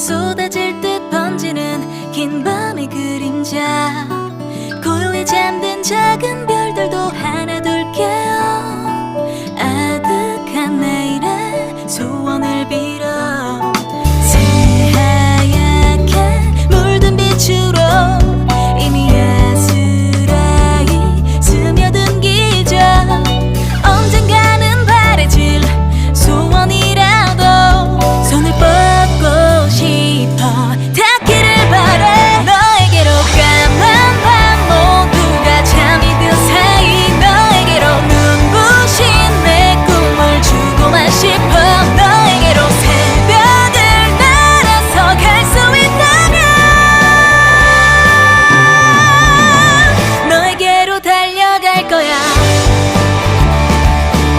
쏟아질 듯 번지는 긴 밤의 그림자. 고요히 잠든